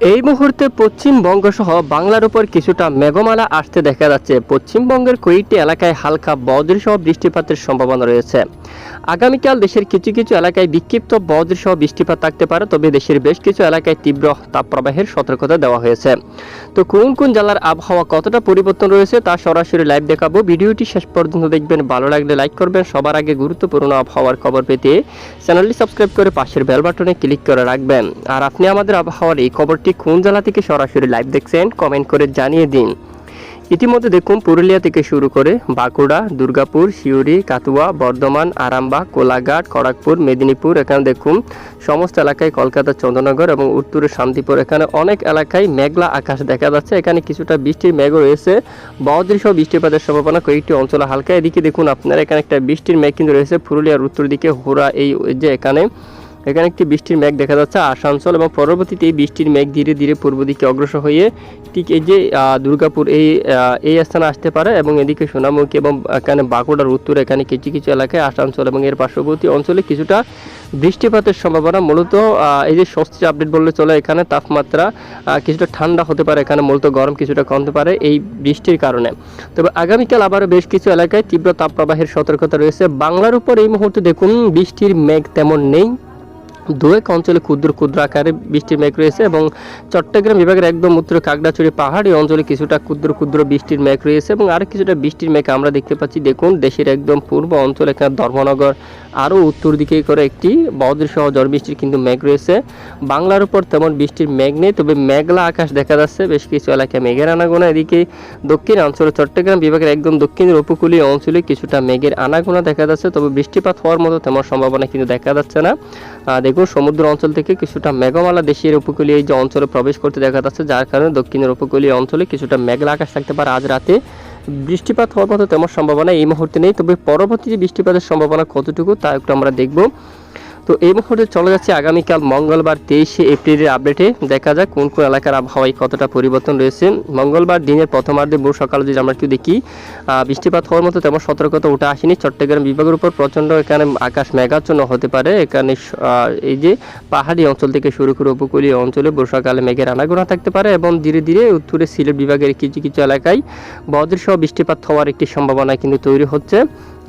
এই মুহূর্তে পশ্চিমবঙ্গ সহ বাংলার উপর কিছুটা মেঘমালা আসতে দেখা যাচ্ছে। পশ্চিমবঙ্গের কয়েকটি এলাকায় হালকা বজ্রসহ বৃষ্টিপাতের সম্ভাবনা রয়েছে। আগামীকাল দেশের কিছু কিছু এলাকায় বিক্ষিপ্ত বজ্রসহ বৃষ্টিপাত থাকতে পারে, তবে দেশের বেশ কিছু এলাকায় তীব্র তাপপ্রবাহের সতর্কতা দেওয়া হয়েছে। তো কোন কোন জেলার আবহাওয়া কতটা পরিবর্তন রয়েছে তা সরাসরি লাইভ দেখাবো। ভিডিওটি শেষ পর্যন্ত দেখবেন, ভালো লাগলে লাইক করবেন। সবার আগে গুরুত্বপূর্ণ আবহাওয়ার খবর পেতে চ্যানেলটি সাবস্ক্রাইব করে পাশের বেল বাটনে ক্লিক করে রাখবেন। আর আপনি আমাদের আবহাওয়ার এই খবরটি কোন জেলা থেকে সরাসরি লাইভ দেখছেন কমেন্ট করে জানিয়ে দিন। ইতিমধ্যে দেখুন পুরুলিয়া থেকে শুরু করে বাঁকুড়া, দুর্গাপুর, সিউড়ি কাতুয়া বর্ধমান, আরামবাগ, কোলাঘাট, খড়গপুর, মেদিনীপুর, এখানে দেখুন সমস্ত এলাকায় কলকাতা, চন্দ্রনগর এবং উত্তরের শান্তিপুর। এখানে অনেক এলাকায় মেঘলা আকাশ দেখা যাচ্ছে। এখানে কিছুটা বৃষ্টির মেঘও রয়েছে। বজ্রসহ বৃষ্টিপাতের সম্ভাবনা কয়েকটি অঞ্চলে হালকা। এদিকে দেখুন আপনারা এখানে একটা বৃষ্টির মেঘ কিন্তু রয়েছে পুরুলিয়ার উত্তর দিকে হোরা এই যে এখানে। এখানে একটি বৃষ্টির মেঘ দেখা যাচ্ছে। আসানসোল এবং পরবর্তীতে এই বৃষ্টির মেঘ ধীরে ধীরে পূর্ব দিকে অগ্রসর হয়ে ঠিক এই যে দুর্গাপুর এই এই স্থানে আসতে পারে এবং এদিকে সোনামুখী এবং এখানে বাঁকুড়ার উত্তর এখানে কিছু কিছু এলাকায় আসানসোল এবং এর পার্শ্ববর্তী অঞ্চলে কিছুটা বৃষ্টিপাতের সম্ভাবনা। মূলত এই যে স্বস্তির আপডেট বললে চলে, এখানে তাপমাত্রা কিছুটা ঠান্ডা হতে পারে। এখানে মূলত গরম কিছুটা কমতে পারে এই বৃষ্টির কারণে। তবে আগামীকাল আবারও বেশ কিছু এলাকায় তীব্র তাপপ্রবাহের সতর্কতা রয়েছে। বাংলার উপর এই মুহূর্তে দেখুন, বৃষ্টির মেঘ তেমন নেই। দু এক অঞ্চলে ক্ষুদ্র ক্ষুদ্র আকারে বৃষ্টির মেঘ রয়েছে এবং চট্টগ্রাম বিভাগের একদম উত্তর কাকড়াছড়ি পাহাড়ি অঞ্চলে কিছুটা ক্ষুদ্র ক্ষুদ্র বৃষ্টির মেঘ রয়েছে এবং আরও কিছুটা বৃষ্টির মেঘ আমরা দেখতে পাচ্ছি। দেখুন, দেশের একদম পূর্ব অঞ্চলে, এখানে ধর্মনগর আরও উত্তর দিকে করে একটি বজ্রসহ ঝড় বৃষ্টির কিন্তু মেঘ রয়েছে। বাংলার উপর তেমন বৃষ্টির মেঘ নেই, তবে মেঘলা আকাশ দেখা যাচ্ছে। বেশ কিছু এলাকায় মেঘের আনাগোনা। এদিকে দক্ষিণ অঞ্চলে চট্টগ্রাম বিভাগের একদম দক্ষিণের উপকূলীয় অঞ্চলে কিছুটা মেঘের আনাগোনা দেখা যাচ্ছে, তবে বৃষ্টিপাত হওয়ার মতো তেমন সম্ভাবনা কিন্তু দেখা যাচ্ছে না। দেখুন, সমুদ্র অঞ্চল থেকে কিছুটা মেঘমালা দেশের উপকূলীয় এই যে অঞ্চলে প্রবেশ করতে দেখা যাচ্ছে, যার কারণে দক্ষিণের উপকূলীয় অঞ্চলে কিছুটা মেঘলা আকাশ থাকতে পারে। আজ রাতে বৃষ্টিপাত হওয়ার মতো তেমন সম্ভাবনা এই মুহূর্তে নেই। তবে পরবর্তী যে বৃষ্টিপাতের সম্ভাবনা কতটুকু তা একটু আমরা দেখব। তো এই মুহূর্তে চলে যাচ্ছে আগামীকাল মঙ্গলবার তেইশে এপ্রিলের আপডেটে। দেখা যাক কোন কোন এলাকার আবহাওয়ায় কতটা পরিবর্তন রয়েছে। মঙ্গলবার দিনের প্রথমার্ধে ভোর সকালে যদি আমরা একটু দেখি বৃষ্টিপাত হওয়ার মতো তেমন সতর্কতা উঠে আসেনি। চট্টগ্রাম বিভাগের উপর প্রচণ্ড এখানে আকাশ মেঘাচ্ছন্ন হতে পারে। এখানে এই যে পাহাড়ি অঞ্চল থেকে শুরু করে উপকূলীয় অঞ্চলে বর্ষাকালে মেঘের আনাগোনা থাকতে পারে এবং ধীরে ধীরে উত্তরে সিলেট বিভাগের কিছু কিছু এলাকায় বজ্রসহ বৃষ্টিপাত হওয়ার একটি সম্ভাবনা কিন্তু তৈরি হচ্ছে।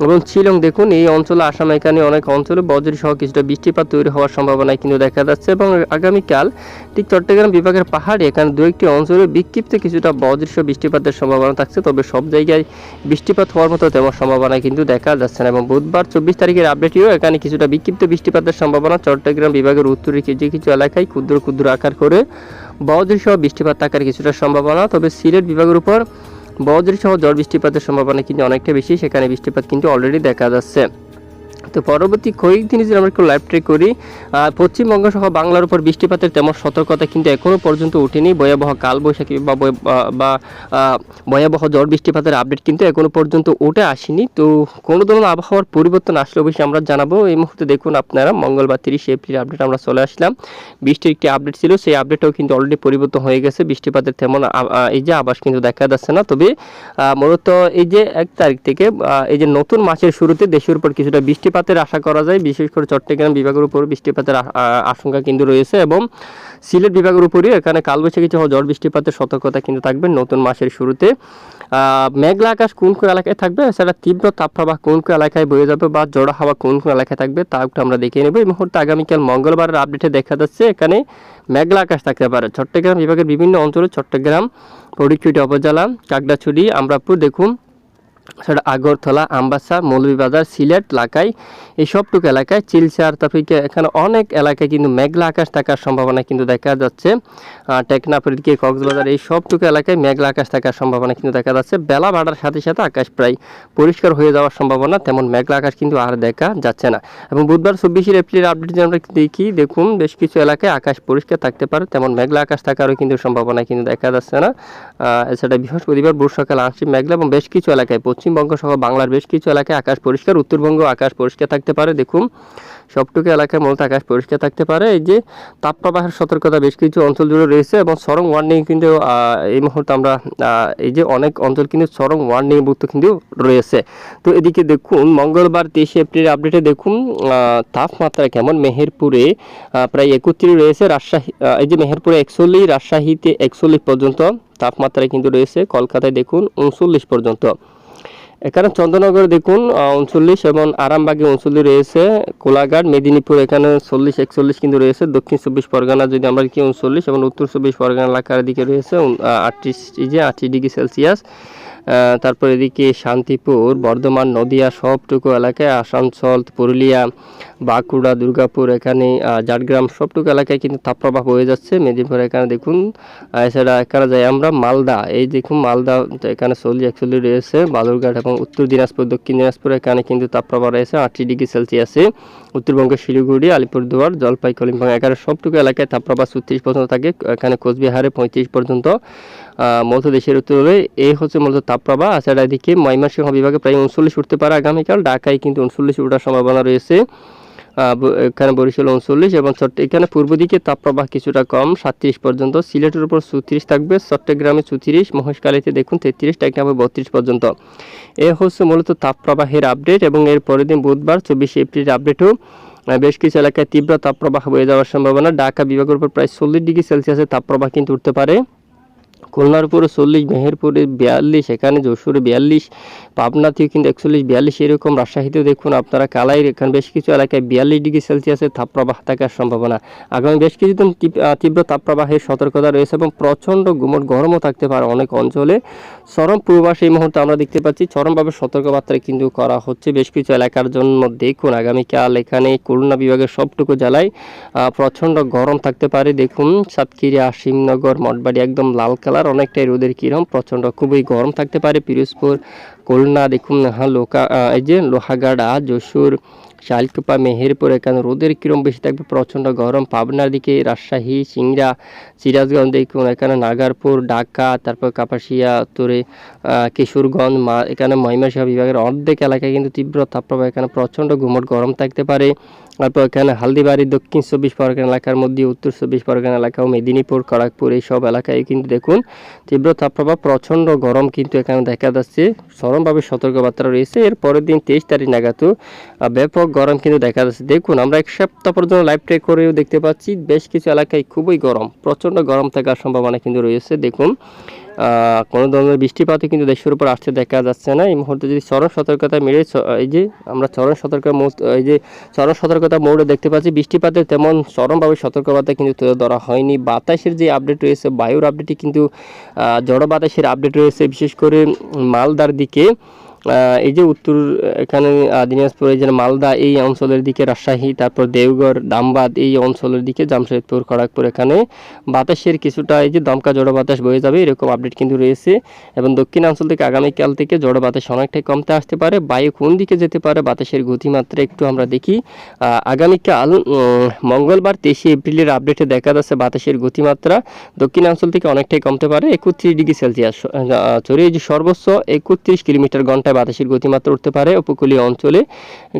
এবং শিলং দেখুন, এই অঞ্চলে আসাম এখানে অনেক অঞ্চলে বজ্রসহ কিছুটা বৃষ্টিপাত তৈরি হওয়ার সম্ভাবনা কিন্তু দেখা যাচ্ছে এবং আগামীকাল ঠিক চট্টগ্রাম বিভাগের পাহাড়ে এখানে দু একটি অঞ্চলে বিক্ষিপ্ত কিছুটা বজ্রসহ বৃষ্টিপাতের সম্ভাবনা থাকছে, তবে সব জায়গায় বৃষ্টিপাত হওয়ার মতো তেমন সম্ভাবনা কিন্তু দেখা যাচ্ছে না এবং বুধবার চব্বিশ তারিখের আপডেটেও এখানে কিছুটা বিক্ষিপ্ত বৃষ্টিপাতের সম্ভাবনা চট্টগ্রাম বিভাগের উত্তরে কিছু কিছু এলাকায় ক্ষুদ্র ক্ষুদ্র আকার করে বজ্রসহ বৃষ্টিপাত থাকার কিছুটা সম্ভাবনা, তবে সিলেট বিভাগের উপর বজ্রসহ ঝড় বৃষ্টিপাতের সম্ভাবনা কিন্তু অনেকটা বেশি। সেখানে বৃষ্টিপাত কিন্তু অলরেডি দেখা যাচ্ছে। তো পরবর্তী কয়েকদিন যদি আমরা একটু লাইভ ট্রেক করি পশ্চিমবঙ্গ সহ বাংলার উপর বৃষ্টিপাতের তেমন সতর্কতা কিন্তু এখনও পর্যন্ত উঠেনি। ভয়াবহ কালবৈশাখী বা বা- ভয়াবহ ঝড় বৃষ্টিপাতের আপডেট কিন্তু এখনও পর্যন্ত উঠে আসেনি। তো কোনো ধরনের আবহাওয়ার পরিবর্তন আসলে অবশ্যই আমরা জানাব। এই মুহূর্তে দেখুন আপনারা, মঙ্গলবার তিরিশে এপ্রিল আপডেট আমরা চলে আসলাম। বৃষ্টির একটি আপডেট ছিল, সেই আপডেটটাও কিন্তু অলরেডি পরিবর্তন হয়ে গেছে। বৃষ্টিপাতের তেমন এই যে আবাস কিন্তু দেখা যাচ্ছে না। তবে মূলত এই যে এক তারিখ থেকে এই যে নতুন মাসের শুরুতে দেশের উপর কিছুটা বৃষ্টিপাতের আশা করা যায়। বিশেষ করে চট্টগ্রাম বিভাগের উপর বৃষ্টিপাতের আশঙ্কা কিন্তু রয়েছে এবং সিলেট বিভাগের উপরই এখানে কালবৈশাখী সহ ঝড় বৃষ্টিপাতের সতর্কতা কিন্তু থাকবে নতুন মাসের শুরুতে। মেঘলা আকাশ কোন কোন এলাকায় থাকবে? এছাড়া তীব্র তাপপ্রবাহ কোন কোন এলাকায় বয়ে যাবে বা জড়ো হাওয়া কোন কোন এলাকায় থাকবে তা একটু আমরা দেখে নেব। এই মুহূর্তে আগামীকাল মঙ্গলবারের আপডেটে দেখা যাচ্ছে এখানে মেঘলা আকাশ থাকতে পারে। চট্টগ্রাম বিভাগের বিভিন্ন অঞ্চলে চট্টগ্রাম ফটিকছড়ি উপজেলা, কাকড়াছড়ি, আমরাপুর দেখুন। সেটা আগরতলা, আমবাসা, মৌলভীবাজার, সিলেট, লাকাই, এই সবটুকু এলাকায় চিলচার, তারপরে এখানে অনেক এলাকায় কিন্তু মেঘলা আকাশ থাকার সম্ভাবনা কিন্তু দেখা যাচ্ছে। টেকনাফের দিকে কক্সবাজার, এই সবটুকু এলাকায় মেঘলা আকাশ থাকার সম্ভাবনা কিন্তু দেখা যাচ্ছে। বেলা বাড়ার সাথে সাথে আকাশ প্রায় পরিষ্কার হয়ে যাওয়ার সম্ভাবনা, তেমন মেঘলা আকাশ কিন্তু আর দেখা যাচ্ছে না। এবং বুধবার চব্বিশে এপ্রিলের আপডেট যদি আমরা দেখি, দেখুন বেশ কিছু এলাকায় আকাশ পরিষ্কার থাকতে পারে, তেমন মেঘলা আকাশ থাকারও কিন্তু সম্ভাবনা কিন্তু দেখা যাচ্ছে না। এছাড়া বৃহস্পতিবার ভোর সকাল আংশিক মেঘলা এবং বেশ কিছু এলাকায় পশ্চিমবঙ্গ সহ বাংলার বেশ কিছু এলাকায় আকাশ পরিষ্কার, উত্তরবঙ্গ আকাশ পরিষ্কার থাকতে পারে। দেখুন, সবটুকু এলাকায় মূলত আকাশ পরিষ্কার থাকতে পারে। এই যে তাপপ্রবাহের সতর্কতা বেশ কিছু অঞ্চল জুড়ে রয়েছে এবং চরম ওয়ার্নিং কিন্তু এই মুহূর্তে আমরা এই যে অনেক অঞ্চল কিন্তু চরম ওয়ার্নিং ভুক্ত কিন্তু রয়েছে। তো এদিকে দেখুন, মঙ্গলবার তেইশে এপ্রিল আপডেটে দেখুন তাপমাত্রা কেমন? মেহেরপুরে প্রায় একত্রিশ রয়েছে। রাজশাহী এই যে মেহেরপুরে একচল্লিশ, রাজশাহীতে একচল্লিশ পর্যন্ত তাপমাত্রা কিন্তু রয়েছে। কলকাতায় দেখুন, উনচল্লিশ পর্যন্ত। এখানে চন্দ্রনগরে দেখুন উনচল্লিশ এবং আরামবাগে উনচল্লিশ রয়েছে। কোলাঘাট, মেদিনীপুর এখানে চল্লিশ, একচল্লিশ কিন্তু রয়েছে। দক্ষিণ চব্বিশ পরগনা যদি আমরা কি উনচল্লিশ এবং উত্তর চব্বিশ পরগনা এলাকার দিকে রয়েছে আটত্রিশ যে আটত্রিশ ডিগ্রি সেলসিয়াস। তারপর এদিকে শান্তিপুর, বর্ধমান, নদিয়া সবটুকু এলাকায়, আসানসোল, পুরুলিয়া বাঁকুড়া, দুর্গাপুর এখানে ঝাড়গ্রাম সবটুকু এলাকায় কিন্তু তাপপ্রবাহ হয়ে যাচ্ছে। মেদিনীপুর এখানে দেখুন এছাড়া এখানে যাই আমরা, মালদা। এই দেখুন, মালদা এখানে চল্লিশ, একচল্লিশ রয়েছে। বালুরঘাট এবং উত্তর দিনাজপুর, দক্ষিণ দিনাজপুর এখানে কিন্তু তাপপ্রবাহ রয়েছে, আটটি ডিগ্রি সেলসিয়াসে উত্তরবঙ্গের শিলিগুড়ি, আলিপুরদুয়ার জলপাই কলিম্পং এখানে সবটুকু এলাকায় তাপপ্রবাহ ছত্রিশ পর্যন্ত থাকে। এখানে কোচবিহারে পঁয়ত্রিশ পর্যন্ত। মধ্য দেশের উত্তরে এই হচ্ছে মূলত তাপপ্রবাহ। এছাড়া এদিকে ময়মনসিংহ বিভাগে প্রায় উনচল্লিশ উঠতে পারে আগামীকাল। ঢাকায় কিন্তু উনচল্লিশ উঠার সম্ভাবনা রয়েছে। এখানে বরিশাল উনচল্লিশ এবং এখানে পূর্ব দিকে তাপপ্রবাহ কিছুটা কম, সাতত্রিশ পর্যন্ত। সিলেটের উপর চৌত্রিশ থাকবে, চট্টগ্রামে চৌত্রিশ, মহেশখালীতে দেখুন তেত্রিশ টাকা বত্রিশ পর্যন্ত। এ হচ্ছে মূলত তাপপ্রবাহের আপডেট এবং এর পরের দিন বুধবার, চব্বিশে এপ্রিল আপডেটও বেশ কিছু এলাকায় তীব্র তাপপ্রবাহ হয়ে যাওয়ার সম্ভাবনা। ঢাকা, বিভাগের উপর প্রায় চল্লিশ ডিগ্রি সেলসিয়াসের তাপপ্রবাহ কিন্তু উঠতে পারে। খুলনার চল্লিশ, মেহেরপুরে বিয়াল্লিশ, এখানে যশোরে বিয়াল্লিশ পাবনাতেও কিন্তু একচল্লিশ, বিয়াল্লিশ এরকম রাজশাহীতেও দেখুন আপনারা কালাইয়ের এখানে বেশ কিছু এলাকায় বিয়াল্লিশ ডিগ্রি সেলসিয়াসের তাপপ্রবাহ থাকার সম্ভাবনা। আগামী বেশ কিছুদিন তীব- তীব্র তাপপ্রবাহের সতর্কতা রয়েছে এবং প্রচণ্ড গুমট গরমও থাকতে পারে অনেক অঞ্চলে। চরম পূর্বাস এই মুহূর্তে আমরা দেখতে পাচ্ছি চরমভাবে সতর্কবার্তা কিন্তু করা হচ্ছে বেশ কিছু এলাকার জন্য। দেখুন আগামীকাল এখানে খুলনা বিভাগের সবটুকু জেলায় প্রচণ্ড গরম থাকতে পারে। দেখুন সাতক্ষীরা, শিবনগর, মঠবাড়ি একদম লাল কালার। অনেকটাই রোদের কিরম প্রচণ্ড খুবই গরম থাকতে পারে পিরোজপুর, খুলনা, দেখুন লোকা এই যে লোহাগাড়া, যশোর শালকুপা মেহেরপুর এখানে রোদের কিরম বেশি থাকবে? প্রচণ্ড গরম। পাবনার দিকে রাজশাহী সিংড়া সিরাজগঞ্জ দেখুন এখানে নাগারপুর ঢাকা তারপর কাপাসিয়া আহ, কিশোরগঞ্জ মা এখানে ময়মনসিংহ বিভাগের অর্ধেক এলাকায় কিন্তু তীব্র তাপপ্রবাহ। এখানে প্রচণ্ড ঘুমট গরম থাকতে পারে। তারপর এখানে হালদিবাড়ি দক্ষিণ চব্বিশ পরগনা এলাকার মধ্যে উত্তর চব্বিশ পরগনা এলাকা ও মেদিনীপুর খড়গপুর এই সব এলাকায় কিন্তু দেখুন তীব্র তাপপ্রবাহ প্রচণ্ড গরম কিন্তু এখানে দেখা যাচ্ছে। চরমভাবে সতর্কবার্তা রয়েছে। এর পরের দিন তেইশ তারিখ নাগাদও আহ, ব্যাপক গরম কিন্তু দেখা যাচ্ছে। দেখুন, আমরা এক সপ্তাহ পর্যন্ত লাইভ ট্রেক করেও দেখতে পাচ্ছি, বেশ কিছু এলাকায় খুবই গরম, প্রচণ্ড গরম থাকার সম্ভাবনা কিন্তু রয়েছে। দেখুন কোনো ধরনের বৃষ্টিপাতও কিন্তু দেশের উপর আসতে দেখা যাচ্ছে না। এই মুহূর্তে যদি চরম সতর্কতা মেরে এই যে আমরা চরম সতর্কতা এই যে চরম সতর্কতা মোড়ে দেখতে পাচ্ছি, বৃষ্টিপাতের তেমন চরমভাবে সতর্কবার্তা কিন্তু তুলে ধরা হয়নি। বাতাসের যে আপডেট রয়েছে, বায়ুর আপডেটই কিন্তু জড় বাতাসের আপডেট রয়েছে। বিশেষ করে মালদার দিকে এই যে উত্তর, এখানে দিনাজপুর যে মালদা, এই অঞ্চলের দিকে রাজশাহী, তারপর দেওঘর দামবাদ, এই অঞ্চলের দিকে জামশেদপুর, খড়গপুর, এখানে বাতাসের কিছুটা এই যে দমকা জড়ো বাতাস বয়ে যাবে, এরকম আপডেট কিন্তু রয়েছে। এবং দক্ষিণাঞ্চল থেকে আগামীকাল থেকে জড়ো বাতাস অনেকটাই কমতে আসতে পারে। বায়ু কোন দিকে যেতে পারে, বাতাসের গতিমাত্রা একটু আমরা দেখি। আগামীকাল মঙ্গলবার তেইশে এপ্রিলের আপডেটে দেখা যাচ্ছে বাতাসের গতিমাত্রা দক্ষিণাঞ্চল থেকে অনেকটাই কমতে পারে, একত্রিশ ডিগ্রি সেলসিয়াস। সরি যে সর্বোচ্চ একত্রিশ কিলোমিটার ঘন্টায় বাতাসের গতিমাত্রা উঠতে পারে। উপকূলীয় অঞ্চলে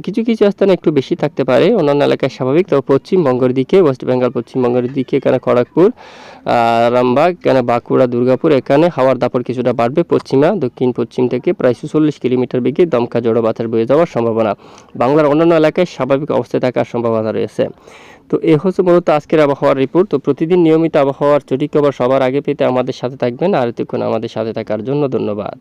কিছু কিছু স্থানে একটু বেশি থাকতে পারে। অন্যান্য এলাকায় স্বাভাবিক। তবে পশ্চিমবঙ্গের দিকে, ওয়েস্ট বেঙ্গল পশ্চিমবঙ্গের দিকে এখানে খড়গপুর রামবাগ এখানে বাঁকুড়া, দুর্গাপুর, এখানে হাওয়ার দাপড় কিছুটা বাড়বে। পশ্চিমা, দক্ষিণ, পশ্চিম থেকে প্রায় চল্লিশ কিলোমিটার বেগে দমকা জড়ো বাতাস বয়ে যাওয়ার সম্ভাবনা। বাংলার অন্যান্য এলাকায় স্বাভাবিক অবস্থায় থাকার সম্ভাবনা রয়েছে। তো এ হচ্ছে মূলত আজকের আবহাওয়ার রিপোর্ট। তো প্রতিদিন নিয়মিত আবহাওয়ার সঠিক খবর সবার আগে পেতে আমাদের সাথে থাকবেন। আর এতক্ষণ আমাদের সাথে থাকার জন্য ধন্যবাদ।